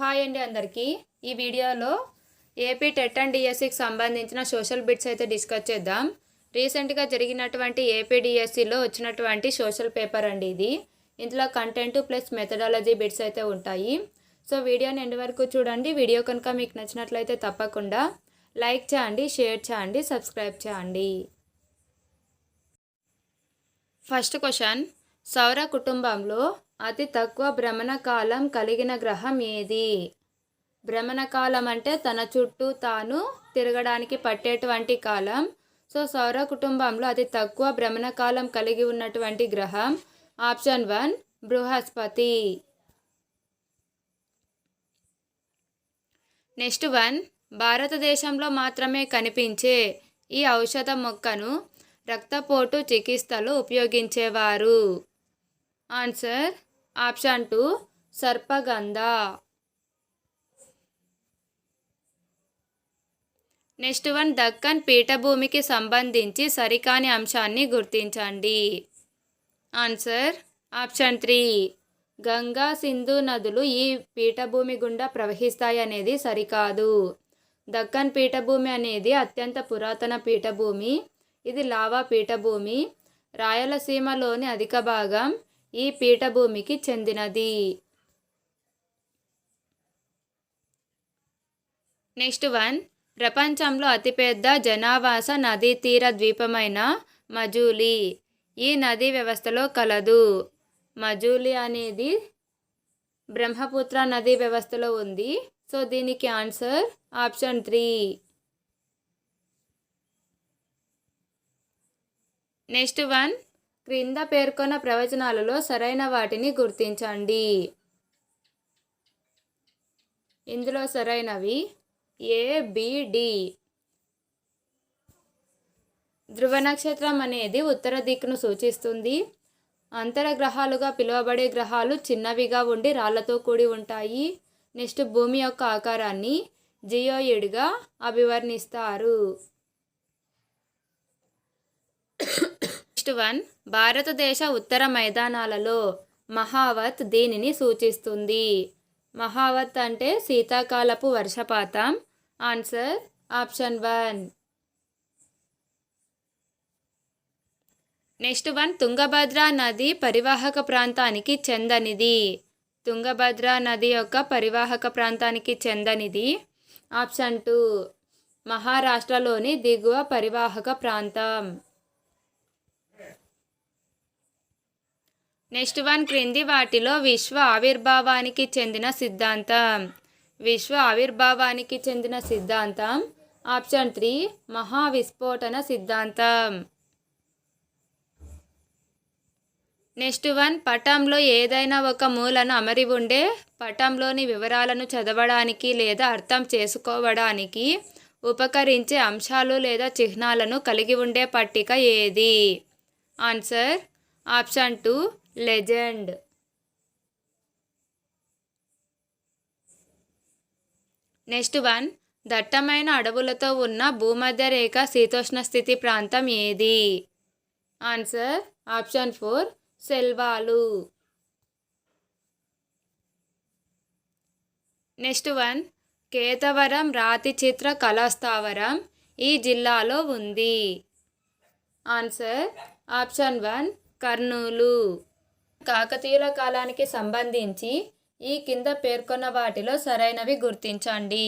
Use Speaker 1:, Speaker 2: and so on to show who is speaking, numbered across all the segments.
Speaker 1: Hi అండి అందరికీ. ఈ వీడియోలో ఏపీ టెట్ అండ్ డిఎస్సికి సంబంధించిన సోషల్ బిట్స్ అయితే డిస్కస్ చేద్దాం. రీసెంట్గా జరిగినటువంటి ఏపీ డిఎస్సిలో వచ్చినటువంటి సోషల్ పేపర్ అండి ఇది. ఇందులో కంటెంట్ ప్లస్ మెథడాలజీ బిట్స్ అయితే ఉంటాయి. సో వీడియోని ఎండ్ వరకు చూడండి. వీడియో కనుక మీకు నచ్చినట్లయితే తప్పకుండా లైక్ చేయండి షేర్ చేయండి సబ్స్క్రైబ్ చేయండి. ఫస్ట్ క్వశ్చన్ సౌర కుటుంబంలో అతి తక్కువ భ్రమణ కాలం కలిగిన గ్రహం ఏది? భ్రమణ కాలం అంటే తన చుట్టూ తాను తిరగడానికి పట్టేటువంటి కాలం. సో సౌర కుటుంబంలో అతి తక్కువ భ్రమణ కాలం కలిగి ఉన్నటువంటి గ్రహం ఆప్షన్ వన్ బృహస్పతి. నెక్స్ట్ వన్ భారతదేశంలో మాత్రమే కనిపించే ఈ ఔషధ మొక్కను రక్తపోటు చికిత్సలో ఉపయోగించేవారు. ఆన్సర్ ఆప్షన్ టూ సర్పగంధ. నెక్స్ట్ వన్ దక్కన్ పీఠభూమికి సంబంధించి సరికాని అంశాన్ని గుర్తించండి. Answer option three. Ganga Sindhu నదులు ఈ పీఠభూమి గుండా ప్రవహిస్తాయి అనేది సరికాదు. దక్కన్ పీఠభూమి అనేది అత్యంత పురాతన పీఠభూమి. ఇది లావా పీఠభూమి. రాయలసీమలోని అధిక భాగం ఈ పీఠభూమికి చెందినది. Next one. ప్రపంచంలో అతిపెద్ద జనావాస నదీ తీర ద్వీపమైన మజూలి. ఈ నదీ వ్యవస్థలో కలదు. మజూలి అనేది బ్రహ్మపుత్ర నదీ వ్యవస్థలో ఉంది. సో దీనికి answer option three. Next one. క్రింద పేర్కొన్న ప్రవచనాలలో సరైన వాటిని గుర్తించండి. ఇందులో సరైనవి ఏ ధ్రువ నక్షత్రం అనేది ఉత్తర దిక్కును సూచిస్తుంది. అంతర గ్రహాలుగా పిలువబడే గ్రహాలు చిన్నవిగా ఉండి రాళ్ళతో కూడి ఉంటాయి. నెక్స్ట్ భూమి యొక్క ఆకారాన్ని జియోయిడ్గా అభివర్ణిస్తారు. నెక్స్ట్ వన్ భారతదేశ ఉత్తర మైదానాలలో మహావత్ దీనిని సూచిస్తుంది. మహావత్ అంటే శీతాకాలపు వర్షపాతం. Answer option one. Next one Tungabhadra నది పరివాహక ప్రాంతానికి చెందనిది. తుంగభద్ర నది యొక్క పరివాహక ప్రాంతానికి చెందనిది. Option two. మహారాష్ట్రలోని దిగువ పరివాహక ప్రాంతం. నెక్స్ట్ వన్ క్రింది వాటిలో విశ్వ ఆవిర్భావానికి చెందిన సిద్ధాంతం. విశ్వ ఆవిర్భావానికి చెందిన సిద్ధాంతం. ఆప్షన్ త్రీ మహావిస్ఫోటన సిద్ధాంతం. నెక్స్ట్ వన్ పటంలో ఏదైనా ఒక మూలను అమరి ఉండే పటంలోని వివరాలను చదవడానికి లేదా అర్థం చేసుకోవడానికి ఉపకరించే అంశాలు లేదా చిహ్నాలను కలిగి ఉండే పట్టిక ఏది? Answer option two legend. Next one దట్టమైన అడవులతో ఉన్న భూమధ్య రేఖ శీతోష్ణ స్థితి ప్రాంతం ఏది? ఆన్సర్ ఆప్షన్ ఫోర్ సెల్వాలు. నెక్స్ట్ వన్ కేతవరం రాతి చిత్ర కళాస్థావరం ఈ జిల్లాలో ఉంది. Answer option one Kurnool. కాకతీయుల కాలానికి సంబంధించి ఈ కింద పేర్కొన్న వాటిలో సరైనవి గుర్తించండి.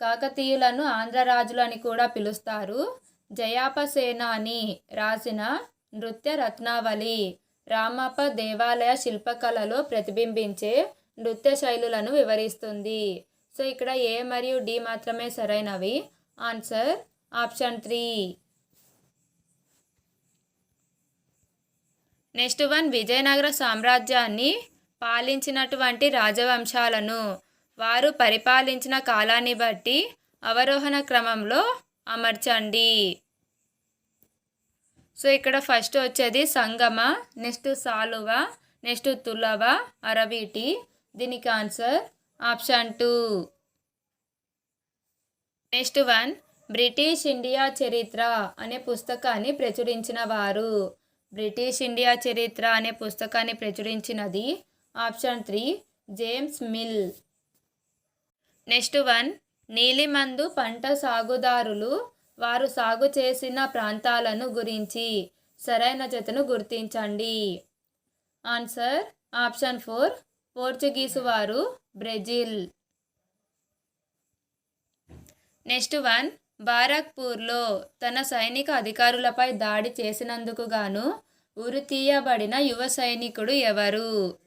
Speaker 1: కాకతీయులను ఆంధ్రరాజులు అని కూడా పిలుస్తారు. జయాపసేనాని రాసిన నృత్య రత్నావళి రామప్ప దేవాలయ శిల్పకళలో ప్రతిబింబించే నృత్య శైలులను వివరిస్తుంది. సో ఇక్కడ ఏ మరియు డి మాత్రమే సరైనవి? Answer option three. Next one Vijayanagara సామ్రాజ్యాన్ని పాలించినటువంటి రాజవంశాలను. వారు పరిపాలించిన కాలాన్ని బట్టి అవరోహణ క్రమంలో అమర్చండి. సో ఇక్కడ ఫస్ట్ వచ్చేది సంగమ నెక్స్ట్ సాలువ నెక్స్ట్ తులవ అరవీటి. దీనికి answer option two. Next one British India చరిత్ర అనే పుస్తకాన్ని ప్రచురించిన వారు బ్రిటిష్ ఇండియా చరిత్ర అనే పుస్తకాన్ని ప్రచురించినది. Option three James Mill. Next one నీలిమందు పంట సాగుదారులు వారు సాగు చేసిన ప్రాంతాలను గురించి సరైన జతను గుర్తించండి. ఆన్సర్ ఆప్షన్ ఫోర్ పోర్చుగీసు వారు బ్రెజిల్. నెక్స్ట్ వన్ బారక్పూర్లో తన సైనిక అధికారులపై దాడి చేసినందుకు గాను ఉరి తీయబడిన యువ సైనికుడు ఎవరు?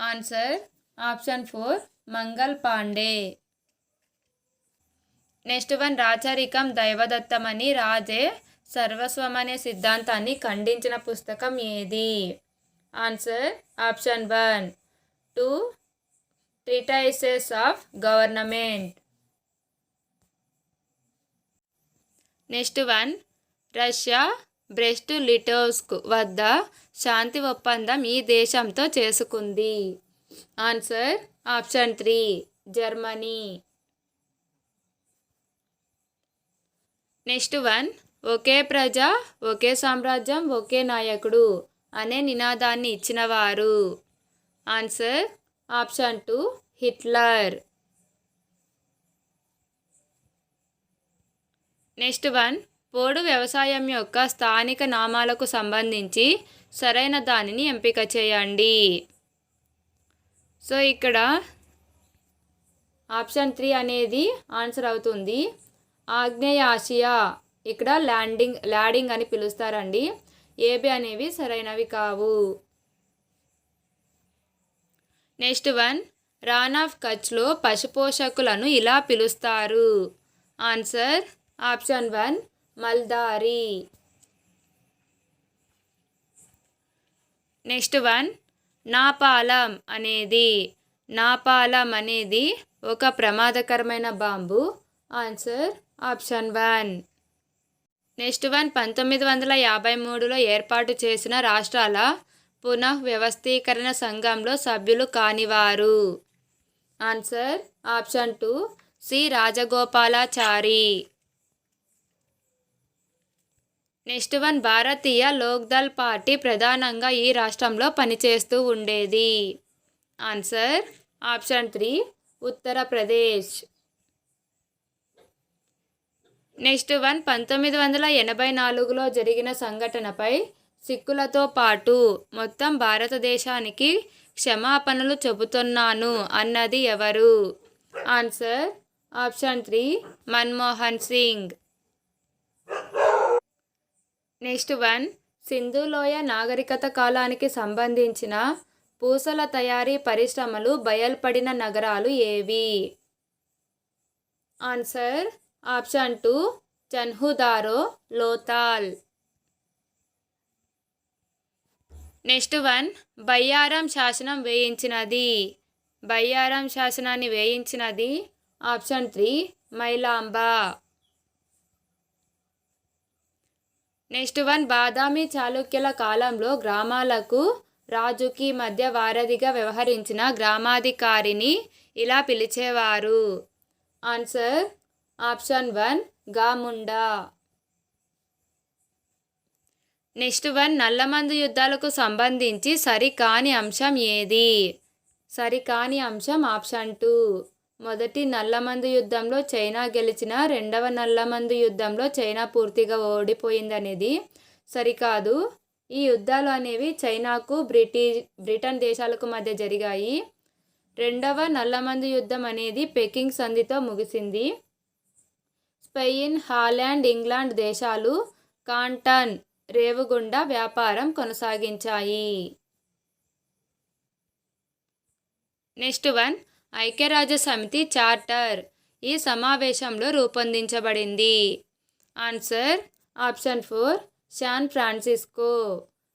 Speaker 1: Answer option four Mangal Pandey. Next one రాచరికం దైవదత్తమని రాజే సర్వస్వం అనే సిద్ధాంతాన్ని ఖండించిన పుస్తకం ఏది? Answer option one two treatises of government. Next one. Russia Brest Litovsk వద్ద శాంతి ఒప్పందం ఈ దేశంతో చేసుకుంది. Answer option three Germany. Next one. ఒకే ప్రజ ఒకే సామ్రాజ్యం ఒకే నాయకుడు అనే నినాదాన్ని ఇచ్చినవారు. Answer option two Hitler. Next one పోడు వ్యవసాయం యొక్క స్థానిక నామాలకు సంబంధించి సరైన దానిని ఎంపిక చేయండి. సో ఇక్కడ ఆప్షన్ త్రీ అనేది ఆన్సర్ అవుతుంది. ఆగ్నేయ ఆసియా ఇక్కడ ల్యాండింగ్ ల్యాడింగ్ అని పిలుస్తారండి. ఏబి అనేవి సరైనవి కావు. నెక్స్ట్ వన్ రాన్ ఆఫ్ కచ్లో పశుపోషకులను ఇలా పిలుస్తారు. Answer option one Maldhari. Next one napalm అనేది. నాపాలం అనేది ఒక ప్రమాదకరమైన bomb. Answer option one. Next one పంతొమ్మిది వందల యాభై మూడులో ఏర్పాటు చేసిన రాష్ట్రాల పునః వ్యవస్థీకరణ సంఘంలో సభ్యులు కానివారు. Answer option two C Rajagopalachari. Next one Bharatiya Lokdal party ప్రధానంగా ఈ రాష్ట్రంలో పనిచేస్తూ ఉండేది. Answer option three Uttar Pradesh. Next one పంతొమ్మిది వందల ఎనభై నాలుగులో జరిగిన సంఘటనపై సిక్కులతో పాటు మొత్తం భారతదేశానికి క్షమాపణలు చెబుతున్నాను అన్నది ఎవరు? Answer option three Manmohan Singh. Next one. సింధులోయ నాగరికత కాలానికి సంబంధించిన పూసల తయారీ పరిశ్రమలు బయల్పడిన నగరాలు ఏవి? Answer option two Chanhudaro Lothal. Next one Bayyaram శాసనం వేయించినది. బయ్యారం శాసనాన్ని వేయించినది option three Mailamba. Next one Badami చాళుక్యుల కాలంలో గ్రామాలకు రాజుకి మధ్య వారధిగా వ్యవహరించిన గ్రామాధికారిని ఇలా పిలిచేవారు. Answer option one Gamunda next one నల్లమందు యుద్ధాలకు సంబంధించి సరికాని అంశం ఏది? సరికాని అంశం ఆప్షన్ టూ. మొదటి నల్లమందు యుద్ధంలో చైనా గెలిచిన రెండవ నల్లమందు యుద్ధంలో చైనా పూర్తిగా ఓడిపోయిందనేది సరికాదు. ఈ యుద్ధాలు అనేవి చైనాకు బ్రిటిష్ బ్రిటన్ దేశాలకు మధ్య జరిగాయి. రెండవ నల్లమందు యుద్ధం అనేది పెకింగ్ సంధితో ముగిసింది. స్పెయిన్ హాలాండ్ ఇంగ్లాండ్ దేశాలు కాంటన్ రేవుగుండా వ్యాపారం కొనసాగించాయి. Next one. ఐక్యరాజ్య సమితి చార్టర్ ఈ సమావేశంలో రూపొందించబడింది. Answer option four San Francisco.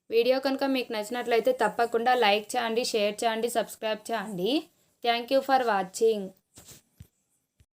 Speaker 1: Video కనుక మీకు నచ్చినట్లయితే తప్పకుండా లైక్ చేయండి షేర్ చేయండి సబ్స్క్రైబ్ చేయండి. Thank you for watching.